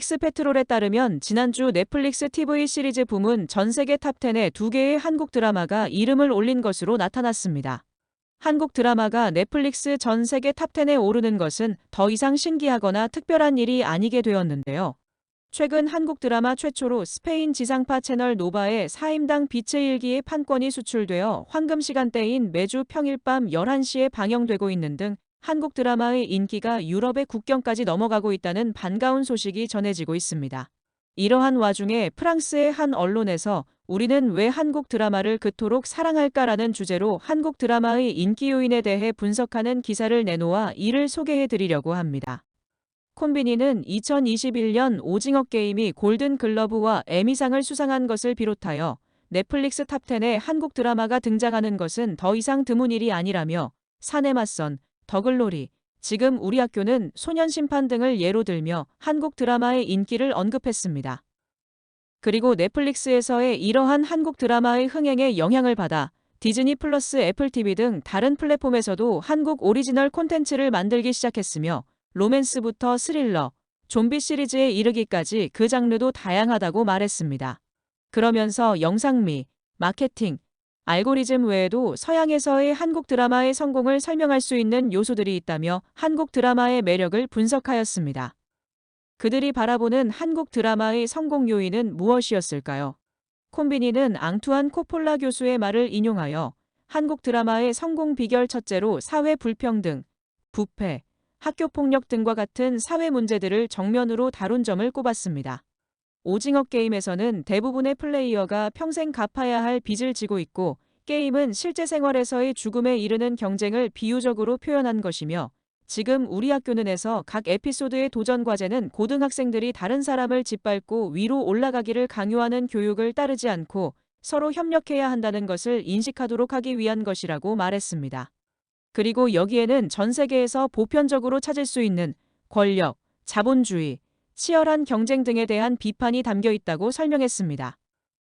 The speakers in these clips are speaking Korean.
넷플릭스 페트롤에 따르면 지난주 넷플릭스 TV 시리즈 부문 전 세계 탑10에 두 개의 한국 드라마가 이름을 올린 것으로 나타났습니다. 한국 드라마가 넷플릭스 전 세계 탑10에 오르는 것은 더 이상 신기하거나 특별한 일이 아니게 되었는데요. 최근 한국 드라마 최초로 스페인 지상파 채널 노바의 사임당 빛의 일기의 판권이 수출되어 황금 시간대인 매주 평일 밤 11시에 방영되고 있는 등 한국 드라마의 인기가 유럽의 국경까지 넘어가고 있다는 반가운 소식이 전해지고 있습니다. 이러한 와중에 프랑스의 한 언론에서 우리는 왜 한국 드라마를 그토록 사랑할까라는 주제로 한국 드라마의 인기 요인에 대해 분석하는 기사를 내놓아 이를 소개해 드리려고 합니다. 콤비니는 2021년 오징어 게임이 골든 글러브와 에미상을 수상한 것을 비롯하여 넷플릭스 탑10에 한국 드라마가 등장하는 것은 더 이상 드문 일이 아니라며 사내 맞선, 더글로리, 지금 우리 학교는 소년 심판 등을 예로 들며 한국 드라마의 인기를 언급했습니다. 그리고 넷플릭스에서의 이러한 한국 드라마의 흥행에 영향을 받아 디즈니 플러스 애플 TV 등 다른 플랫폼에서도 한국 오리지널 콘텐츠를 만들기 시작했으며 로맨스부터 스릴러, 좀비 시리즈에 이르기까지 그 장르도 다양하다고 말했습니다. 그러면서 영상미, 마케팅, 알고리즘 외에도 서양에서의 한국 드라마의 성공을 설명할 수 있는 요소들이 있다며 한국 드라마의 매력을 분석하였습니다. 그들이 바라보는 한국 드라마의 성공 요인은 무엇이었을까요? 콤비니는 앙투안 코폴라 교수의 말을 인용하여 한국 드라마의 성공 비결 첫째로 사회 불평등, 부패, 학교 폭력 등과 같은 사회 문제들을 정면으로 다룬 점을 꼽았습니다. 오징어 게임에서는 대부분의 플레이어가 평생 갚아야 할 빚을 지고 있고 게임은 실제 생활에서의 죽음에 이르는 경쟁을 비유적으로 표현한 것이며 지금 우리 학교는에서 각 에피소드의 도전 과제는 고등학생들이 다른 사람을 짓밟고 위로 올라가기를 강요하는 교육을 따르지 않고 서로 협력해야 한다는 것을 인식하도록 하기 위한 것이라고 말했습니다. 그리고 여기에는 전 세계에서 보편적으로 찾을 수 있는 권력, 자본주의, 치열한 경쟁 등에 대한 비판이 담겨 있다고 설명했습니다.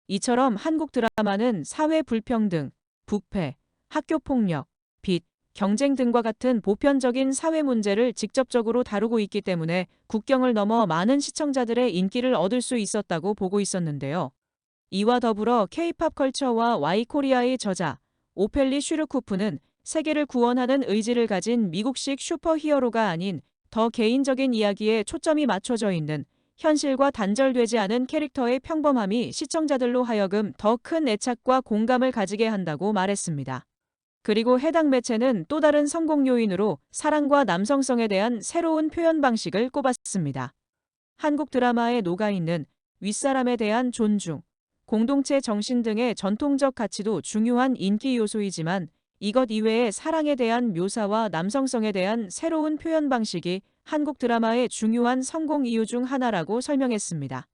이처럼 한국 드라마는 사회 불평등, 부패, 학교 폭력, 빚, 경쟁 등과 같은 보편적인 사회 문제를 직접적으로 다루고 있기 때문에 국경을 넘어 많은 시청자들의 인기를 얻을 수 있었다고 보고 있었는데요. 이와 더불어 K-팝 컬처와 와이코리아의 저자 오펠리 슈르쿠프는 세계를 구원하는 의지를 가진 미국식 슈퍼히어로가 아닌 더 개인적인 이야기에 초점이 맞춰져 있는 현실과 단절되지 않은 캐릭터의 평범함이 시청자들로 하여금 더 큰 애착과 공감을 가지게 한다고 말했습니다. 그리고 해당 매체는 또 다른 성공 요인으로 사랑과 남성성에 대한 새로운 표현 방식을 꼽았습니다. 한국 드라마에 녹아있는 윗사람에 대한 존중, 공동체 정신 등의 전통적 가치도 중요한 인기 요소이지만 이것 이외에 사랑에 대한 묘사와 남성성에 대한 새로운 표현 방식이 한국 드라마의 중요한 성공 이유 중 하나라고 설명했습니다.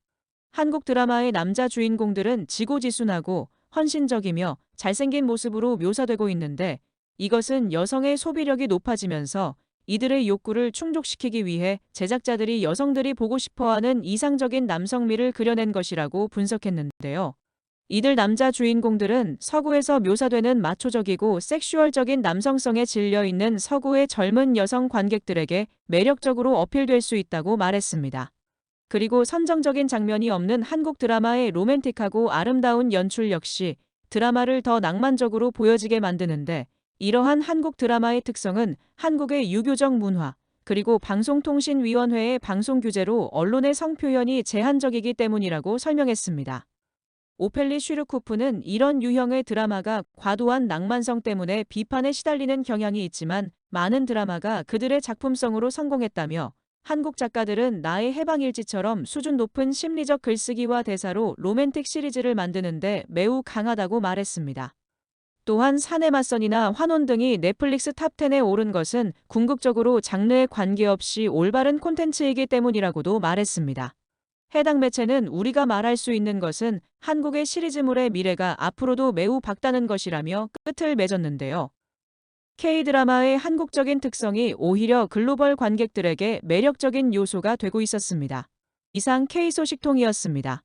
한국 드라마의 남자 주인공들은 지고지순하고 헌신적이며 잘생긴 모습으로 묘사되고 있는데 이것은 여성의 소비력이 높아지면서 이들의 욕구를 충족시키기 위해 제작자들이 여성들이 보고 싶어하는 이상적인 남성미를 그려낸 것이라고 분석했는데요. 이들 남자 주인공들은 서구에서 묘사되는 마초적이고 섹슈얼적인 남성성에 질려 있는 서구의 젊은 여성 관객들에게 매력적으로 어필될 수 있다고 말했습니다. 그리고 선정적인 장면이 없는 한국 드라마의 로맨틱하고 아름다운 연출 역시 드라마를 더 낭만적으로 보여지게 만드는데 이러한 한국 드라마의 특성은 한국의 유교적 문화, 그리고 방송통신위원회의 방송 규제로 언론의 성표현이 제한적이기 때문이라고 설명했습니다. 오펠리 슈르코프는 이런 유형의 드라마가 과도한 낭만성 때문에 비판에 시달리는 경향이 있지만 많은 드라마가 그들의 작품성으로 성공했다며 한국 작가들은 나의 해방일지처럼 수준 높은 심리적 글쓰기와 대사로 로맨틱 시리즈를 만드는데 매우 강하다고 말했습니다. 또한 사내 맞선이나 환원 등이 넷플릭스 탑10에 오른 것은 궁극적으로 장르에 관계없이 올바른 콘텐츠이기 때문이라고도 말했습니다. 해당 매체는 우리가 말할 수 있는 것은 한국의 시리즈물의 미래가 앞으로도 매우 밝다는 것이라며 끝을 맺었는데요. K-드라마의 한국적인 특성이 오히려 글로벌 관객들에게 매력적인 요소가 되고 있었습니다. 이상 K소식통이었습니다.